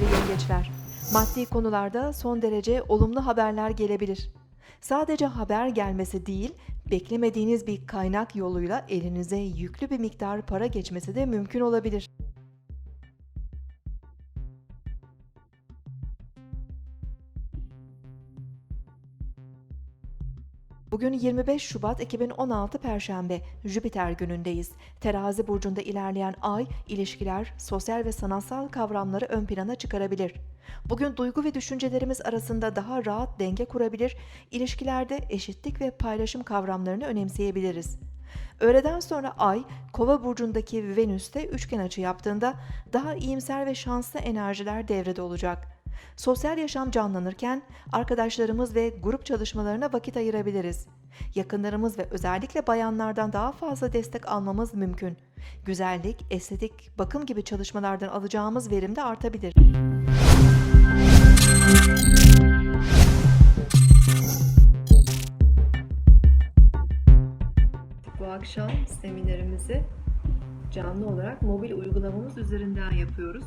süreçler. Maddi konularda son derece olumlu haberler gelebilir. Sadece haber gelmesi değil, beklemediğiniz bir kaynak yoluyla elinize yüklü bir miktar para geçmesi de mümkün olabilir. Bugün 25 Şubat 2016 Perşembe, Jüpiter günündeyiz. Terazi burcunda ilerleyen ay, ilişkiler, sosyal ve sanatsal kavramları ön plana çıkarabilir. Bugün duygu ve düşüncelerimiz arasında daha rahat denge kurabilir, ilişkilerde eşitlik ve paylaşım kavramlarını önemseyebiliriz. Öğleden sonra Ay, Kova burcundaki Venüs'te üçgen açı yaptığında daha iyimser ve şanslı enerjiler devrede olacak. Sosyal yaşam canlanırken arkadaşlarımız ve grup çalışmalarına vakit ayırabiliriz. Yakınlarımız ve özellikle bayanlardan daha fazla destek almamız mümkün. Güzellik, estetik, bakım gibi çalışmalardan alacağımız verim de artabilir. Bu akşam seminerimizi canlı olarak mobil uygulamamız üzerinden yapıyoruz.